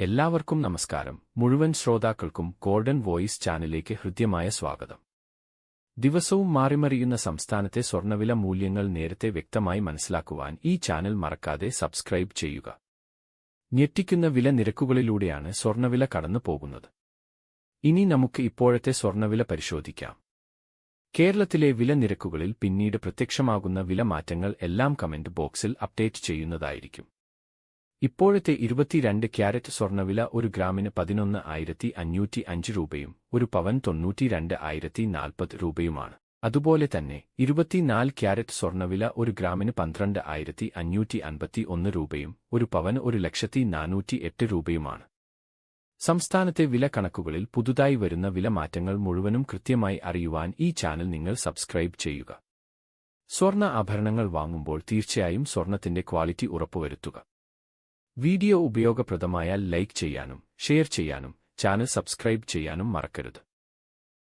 എല്ലാവർക്കും നമസ്കാരം. മുഴുവൻ ശ്രോതാക്കൾക്കും ഗോൾഡൻ വോയിസ് ചാനലിലേക്ക് ഹൃദ്യമായ സ്വാഗതം. ദിവസവും മാറിമറിയുന്ന സംസ്ഥാനത്തെ സ്വർണവില മൂല്യങ്ങൾ നേരത്തെ വ്യക്തമായി മനസ്സിലാക്കുവാൻ ഈ ചാനൽ മറക്കാതെ സബ്സ്ക്രൈബ് ചെയ്യുക. ഞെട്ടിക്കുന്ന വില നിരക്കുകളിലൂടെയാണ് സ്വർണവില കടന്നു പോകുന്നത്. ഇനി നമുക്ക് ഇപ്പോഴത്തെ സ്വർണവില പരിശോധിക്കാം. കേരളത്തിലെ വില നിരക്കുകളിൽ പിന്നീട് പ്രത്യക്ഷമാകുന്ന വില മാറ്റങ്ങൾ എല്ലാം കമന്റ് ബോക്സിൽ അപ്ഡേറ്റ് ചെയ്യുന്നതായിരിക്കും. ഇപ്പോഴത്തെ ഇരുപത്തിരണ്ട് ക്യാരറ്റ് സ്വർണവില ഒരു ഗ്രാമിന് പതിനൊന്ന് ആയിരത്തി അഞ്ഞൂറ്റി അഞ്ച് രൂപയും ഒരു പവൻ തൊണ്ണൂറ്റിരണ്ട് ആയിരത്തി നാൽപ്പത് രൂപയുമാണ്. അതുപോലെ തന്നെ ഇരുപത്തിനാല് ക്യാരറ്റ് സ്വർണവില ഒരു ഗ്രാമിന് പന്ത്രണ്ട് ആയിരത്തി അഞ്ഞൂറ്റി അൻപത്തി ഒന്ന് രൂപയും ഒരു പവൻ ഒരു ലക്ഷത്തി നാനൂറ്റി എട്ട് രൂപയുമാണ്. സംസ്ഥാനത്തെ വില കണക്കുകളിൽ പുതുതായി വരുന്ന വില മാറ്റങ്ങൾ മുഴുവനും കൃത്യമായി അറിയുവാൻ ഈ ചാനൽ നിങ്ങൾ സബ്സ്ക്രൈബ് ചെയ്യുക. സ്വർണ ആഭരണങ്ങൾ വാങ്ങുമ്പോൾ തീർച്ചയായും സ്വർണത്തിന്റെ ക്വാളിറ്റി ഉറപ്പുവരുത്തുക. വീഡിയോ ഉപയോഗപ്രദമായാൽ ലൈക്ക് ചെയ്യാനും ഷെയർ ചെയ്യാനും ചാനൽ സബ്സ്ക്രൈബ് ചെയ്യാനും മറക്കരുത്.